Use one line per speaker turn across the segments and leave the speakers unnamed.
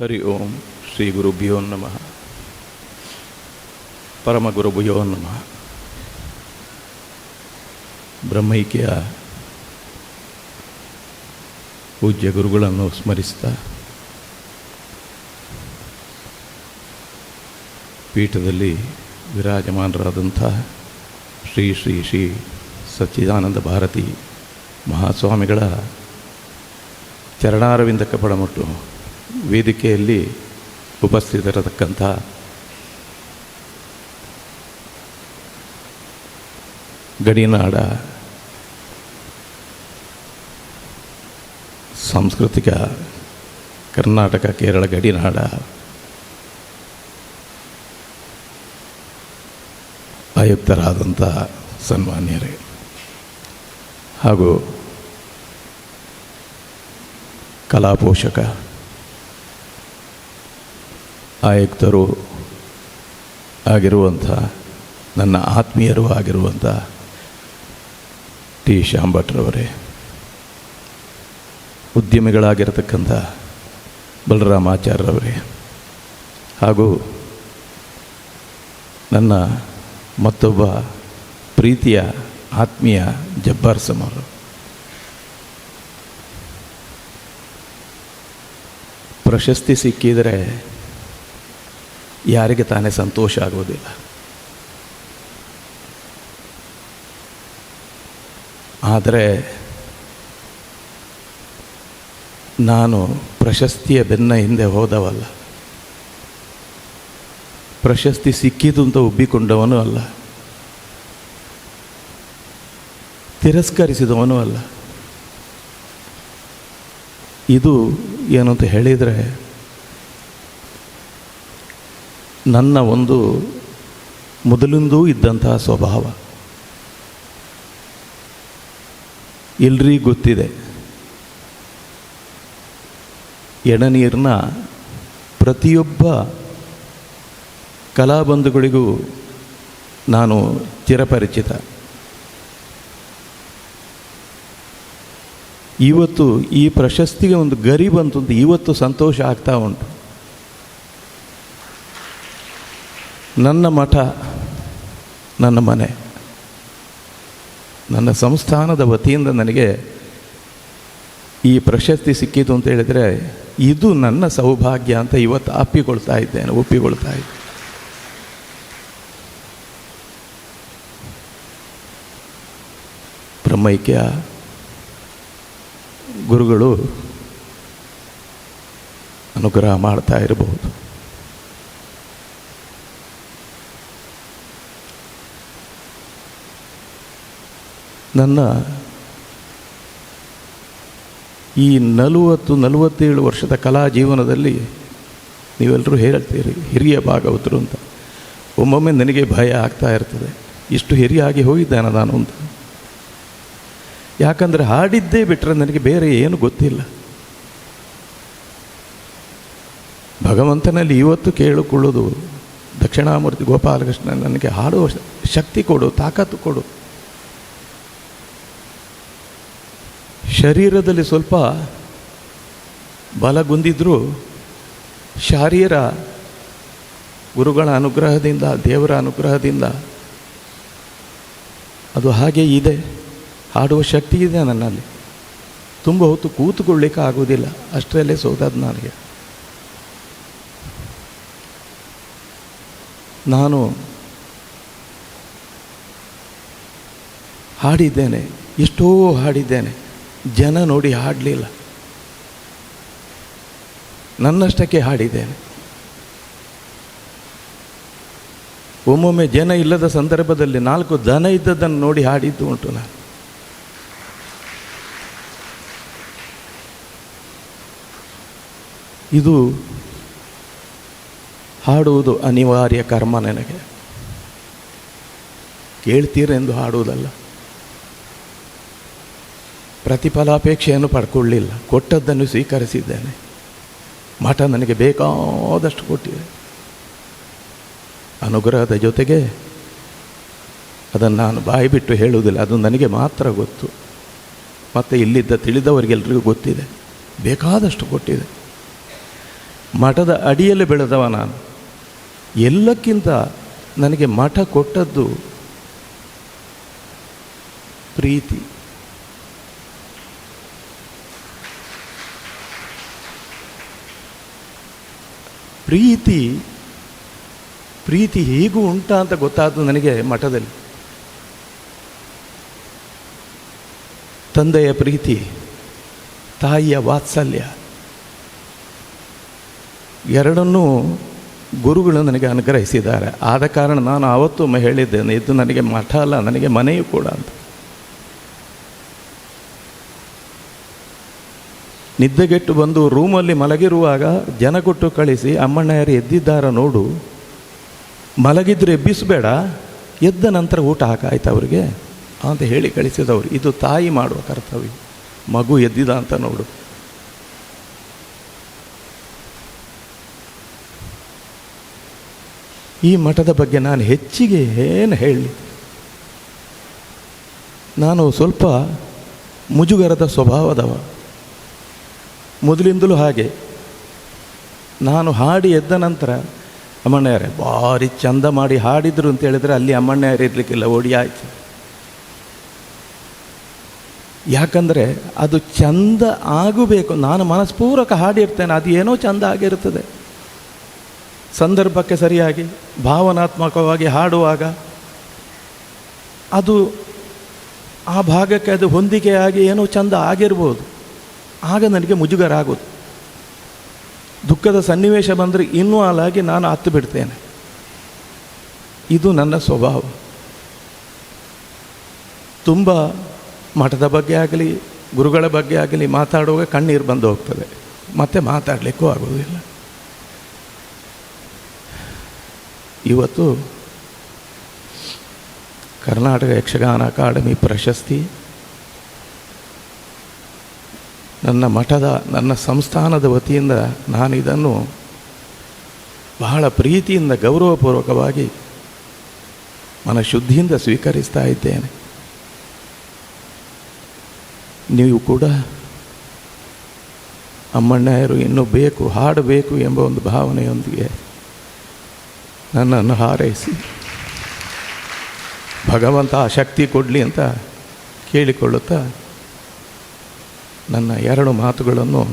ಹರಿ ಓಂ ಶ್ರೀ ಗುರುಭ್ಯೋ ನಮಃ. ಪರಮ ಗುರುಭ್ಯೋ ನಮಃ. ಬ್ರಹ್ಮೈಕ್ಯ ಪೂಜ್ಯ ಗುರುಗಳನ್ನು ಸ್ಮರಿಸ್ತಾ ಪೀಠದಲ್ಲಿ ವಿರಾಜಮಾನರಾದಂಥ ಶ್ರೀ ಶ್ರೀ ಶ್ರೀ ಸಚ್ಚಿದಾನಂದ ಭಾರತಿ ಮಹಾಸ್ವಾಮಿಗಳ ಚರಣಾರವಿಂದ ಪಡಮಟ್ಟು ವೇದಿಕೆಯಲ್ಲಿ ಉಪಸ್ಥಿತರತಕ್ಕಂಥ ಗಡಿನಾಡ ಸಾಂಸ್ಕೃತಿಕ ಕರ್ನಾಟಕ ಕೇರಳ ಗಡಿನಾಡ ಆಯುಕ್ತರಾದಂಥ ಸನ್ಮಾನ್ಯರೇ ಹಾಗೂ ಕಲಾಪೋಷಕ ಆಯುಕ್ತರು ಆಗಿರುವಂಥ, ನನ್ನ ಆತ್ಮೀಯರು ಆಗಿರುವಂಥ ಟಿ ಶಾಂಭಟ್ರವರೇ, ಉದ್ಯಮಿಗಳಾಗಿರತಕ್ಕಂಥ ಬಲರಾಮಾಚಾರ್ಯರವರೇ ಹಾಗೂ ನನ್ನ ಮತ್ತೊಬ್ಬ ಪ್ರೀತಿಯ ಆತ್ಮೀಯ ಜಬ್ಬಾರ್ ಸಮರು. ಪ್ರಶಸ್ತಿ ಸಿಕ್ಕಿದರೆ ಯಾರಿಗೆ ತಾನೇ ಸಂತೋಷ ಆಗೋದಿಲ್ಲ. ಆದರೆ ನಾನು ಪ್ರಶಸ್ತಿಯ ಬೆನ್ನ ಹಿಂದೆ ಹೋದವಲ್ಲ. ಪ್ರಶಸ್ತಿ ಸಿಕ್ಕಿತು ಅಂತ ಉಬ್ಬಿಕೊಂಡವನು ಅಲ್ಲ. ತಿರಸ್ಕರಿಸಿದವನು ಅಲ್ಲ. ಇದು ಏನು ಅಂತ ಹೇಳಿದರೆ ನನ್ನ ಒಂದು ಮೊದಲಿಂದೂ ಇದ್ದಂತಹ ಸ್ವಭಾವ. ಎಲ್ರಿಗೂ ಗೊತ್ತಿದೆ. ಎಣನೀರನ್ನ ಪ್ರತಿಯೊಬ್ಬ ಕಲಾಬಂಧುಗಳಿಗೂ ನಾನು ಚಿರಪರಿಚಿತ. ಇವತ್ತು ಈ ಪ್ರಶಸ್ತಿಗೆ ಒಂದು ಗರಿ ಬಂತು ಇವತ್ತು ಸಂತೋಷ ಆಗ್ತಾ ಉಂಟು. ನನ್ನ ಮಠ, ನನ್ನ ಮನೆ. ನನ್ನ ಸಂಸ್ಥಾನದ ವತಿಯಿಂದ ನನಗೆ ಈ ಪ್ರಶಸ್ತಿ ಸಿಕ್ಕಿತು ಅಂತ ಹೇಳಿದರೆ, ಇದು ನನ್ನ ಸೌಭಾಗ್ಯ ಅಂತ ಇವತ್ತು ಅಪ್ಪಿಕೊಳ್ತಾ ಇದ್ದೇನೆ, ಒಪ್ಪಿಕೊಳ್ತಾ ಇದ್ದೆ ಬ್ರಹ್ಮೈಕ್ಯ ಗುರುಗಳು ಅನುಗ್ರಹ ಮಾಡ್ತಾ ಇರಬಹುದು. ನನ್ನ ಈ ನಲವತ್ತು ನಲವತ್ತೇಳು ವರ್ಷದ ಕಲಾ ಜೀವನದಲ್ಲಿ ನೀವೆಲ್ಲರೂ ಹೇಳ್ತೀರಿ, ಹಿರಿಯ ಭಾಗವತರು ಅಂತ. ಒಮ್ಮೊಮ್ಮೆ ನನಗೆ ಭಯ ಆಗ್ತಾ ಇರ್ತದೆ. ಇಷ್ಟು ಹಿರಿಯಾಗಿ ಹೋಗಿದ್ದಾನೆ ನಾನು ಅಂತ. ಯಾಕಂದರೆ ಹಾಡಿದ್ದೇ ಬಿಟ್ಟರೆ ನನಗೆ ಬೇರೆ ಏನು ಗೊತ್ತಿಲ್ಲ. ಭಗವಂತನಲ್ಲಿ ಇವತ್ತು ಕೇಳಿಕೊಳ್ಳೋದು ದಕ್ಷಿಣಾಮೂರ್ತಿ ಗೋಪಾಲಕೃಷ್ಣ ನನಗೆ ಹಾಡುವ ಶಕ್ತಿ ಕೊಡು, ತಾಕತ್ತು ಕೊಡು. ಶರೀರದಲ್ಲಿ ಸ್ವಲ್ಪ ಬಲಗುಂದಿದ್ರೂ ಶಾರೀರ ಗುರುಗಳ ಅನುಗ್ರಹದಿಂದ, ದೇವರ ಅನುಗ್ರಹದಿಂದ ಅದು ಹಾಗೆ ಇದೆ. ಹಾಡುವ ಶಕ್ತಿ ಇದೆ ನನ್ನಲ್ಲಿ. ತುಂಬ ಹೊತ್ತು ಕೂತುಕೊಳ್ಳಿಕ್ಕೆ ಆಗೋದಿಲ್ಲ ಅಷ್ಟರಲ್ಲೇ ಸೋದದ್ದು ನನಗೆ. ನಾನು ಹಾಡಿದ್ದೇನೆ. ಎಷ್ಟೋ ಹಾಡಿದ್ದೇನೆ. ಜನ ನೋಡಿ ಹಾಡಲಿಲ್ಲ. ನನ್ನಷ್ಟಕ್ಕೆ ಹಾಡಿದ್ದೇನೆ. ಒಮ್ಮೊಮ್ಮೆ ಜನ ಇಲ್ಲದ ಸಂದರ್ಭದಲ್ಲಿ ನಾಲ್ಕು ದನ ಇದ್ದದ್ದನ್ನು ನೋಡಿ ಹಾಡಿದ್ದು ಉಂಟು ನಾನು. ಇದು ಹಾಡುವುದು ಅನಿವಾರ್ಯ ಕರ್ಮ ನನಗೆ. ಕೇಳ್ತೀರೆಂದು ಹಾಡುವುದಲ್ಲ. ಪ್ರತಿಫಲಾಪೇಕ್ಷೆಯನ್ನು ಪಡ್ಕೊಳ್ಳಿಲ್ಲ. ಕೊಟ್ಟದ್ದನ್ನು ಸ್ವೀಕರಿಸಿದ್ದೇನೆ. ಮಠ ನನಗೆ ಬೇಕಾದಷ್ಟು ಕೊಟ್ಟಿದೆ. ಅನುಗ್ರಹದ ಜೊತೆಗೆ ಅದನ್ನು ನಾನು ಬಾಯಿ ಬಿಟ್ಟು ಹೇಳುವುದಿಲ್ಲ. ಅದು ನನಗೆ ಮಾತ್ರ ಗೊತ್ತು. ಮತ್ತು ಇಲ್ಲಿದ್ದ ತಿಳಿದವರಿಗೆಲ್ಲರಿಗೂ ಗೊತ್ತಿದೆ. ಬೇಕಾದಷ್ಟು ಕೊಟ್ಟಿದೆ. ಮಠದ ಅಡಿಯಲ್ಲಿ ಬೆಳೆದವ ನಾನು. ಎಲ್ಲಕ್ಕಿಂತ ನನಗೆ ಮಠ ಕೊಟ್ಟದ್ದು ಪ್ರೀತಿ. ಪ್ರೀತಿ ಪ್ರೀತಿ ಹೇಗೂ ಉಂಟಾ ಅಂತ ಗೊತ್ತಾದ್ದು ನನಗೆ ಮಠದಲ್ಲಿ. ತಂದೆಯ ಪ್ರೀತಿ, ತಾಯಿಯ ವಾತ್ಸಲ್ಯ, ಎರಡನ್ನೂ ಗುರುಗಳು ನನಗೆ ಅನುಗ್ರಹಿಸಿದ್ದಾರೆ. ಆದ ಕಾರಣ ನಾನು ಆವತ್ತು ಹೇಳಿದ್ದೇನೆ, ಇದು ನನಗೆ ಮಠ ಅಲ್ಲ, ನನಗೆ ಮನೆಯೂ ಕೂಡ ಅಂತ. ನಿದ್ದೆಗೆಟ್ಟು ಬಂದು ರೂಮಲ್ಲಿ ಮಲಗಿರುವಾಗ ಜನ ಕೊಟ್ಟು ಕಳಿಸಿ ಅಮ್ಮಣ್ಣ ಯಾರು ಎದ್ದಿದ್ದಾರ ನೋಡು. ಮಲಗಿದ್ರೆ ಎಬ್ಬಿಸಬೇಡ. ಎದ್ದ ನಂತರ ಊಟ ಹಾಕಾಯ್ತು ಅವರಿಗೆ. ಅಂತ ಹೇಳಿ ಕಳಿಸಿದವರು. ಇದು ತಾಯಿ ಮಾಡುವ ಕರ್ತವ್ಯ. ಮಗು ಎದ್ದಿದ ಅಂತ ನೋಡು. ಈ ಮಠದ ಬಗ್ಗೆ ನಾನು ಹೆಚ್ಚಿಗೆ ಏನು ಹೇಳಲಿ. ನಾನು ಸ್ವಲ್ಪ ಮುಜುಗರದ ಸ್ವಭಾವದವ. ಮೊದಲಿಂದಲೂ ಹಾಗೆ. ನಾನು ಹಾಡಿ ಎದ್ದ ನಂತರ ಅಮ್ಮಣ್ಣಯ್ಯರೇ, ಭಾರಿ ಚಂದ ಮಾಡಿ ಹಾಡಿದ್ರು ಅಂತ ಹೇಳಿದರೆ ಅಲ್ಲಿ ಅಮ್ಮಣ್ಣಯ್ಯರು ಇರಲಿಕ್ಕಿಲ್ಲ, ಓಡಿ ಆಯಿತು. ಯಾಕಂದರೆ ಅದು ಚಂದ ಆಗಬೇಕು, ನಾನು ಮನಸ್ಪೂರ್ವಕ ಹಾಡಿರ್ತೇನೆ ಅದು ಏನೋ ಚಂದ ಆಗಿರುತ್ತದೆ. ಸಂದರ್ಭಕ್ಕೆ ಸರಿಯಾಗಿ, ಭಾವನಾತ್ಮಕವಾಗಿ ಹಾಡುವಾಗ ಅದು ಆ ಭಾಗಕ್ಕೆ ಅದು ಹೊಂದಿಕೆಯಾಗಿ ಏನೋ ಚಂದ ಆಗಿರ್ಬೋದು. ಆಗ ನನಗೆ ಮುಜುಗರ ಆಗೋದು ದುಃಖದ ಸನ್ನಿವೇಶ ಬಂದರೆ ಇನ್ನೂ ಹಾಲಾಗಿ ನಾನು ಹತ್ತು ಬಿಡ್ತೇನೆ. ಇದು ನನ್ನ ಸ್ವಭಾವ. ತುಂಬ ಮಠದ ಬಗ್ಗೆ ಆಗಲಿ, ಗುರುಗಳ ಬಗ್ಗೆ ಆಗಲಿ ಮಾತಾಡುವಾಗ ಕಣ್ಣೀರು ಬಂದು ಹೋಗ್ತದೆ. ಮತ್ತೆ ಮಾತಾಡಲಿಕ್ಕೂ ಆಗೋದಿಲ್ಲ. ಇವತ್ತು ಕರ್ನಾಟಕ ಯಕ್ಷಗಾನ ಅಕಾಡೆಮಿ ಪ್ರಶಸ್ತಿ ನನ್ನ ಮಠದ, ನನ್ನ ಸಂಸ್ಥಾನದ ವತಿಯಿಂದ ನಾನು ಇದನ್ನು ಬಹಳ ಪ್ರೀತಿಯಿಂದ ಗೌರವಪೂರ್ವಕವಾಗಿ ಮನಶುದ್ಧಿಯಿಂದ ಸ್ವೀಕರಿಸ್ತಾ ಇದ್ದೇನೆ. ನೀವು ಕೂಡ ಅಮ್ಮಣ್ಣಯರು ಇನ್ನೂ ಬೇಕು, ಹಾಡಬೇಕು ಎಂಬ ಒಂದು ಭಾವನೆಯೊಂದಿಗೆ ನನ್ನನ್ನು ಹಾರೈಸಿ. ಭಗವಂತ ಆ ಶಕ್ತಿ ಕೊಡಲಿ ಅಂತ ಕೇಳಿಕೊಳ್ಳುತ್ತಾ ನನ್ನ ಎರಡು ಮಾತುಗಳನ್ನು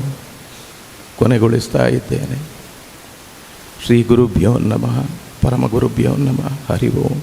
ಕೊನೆಗೊಳಿಸ್ತಾ ಇದ್ದೇನೆ. ಶ್ರೀ ಗುರುಭ್ಯೋ ನಮಃ ಪರಮ ಗುರುಭ್ಯೋ ನಮಃ ಹರಿ ಓಂ.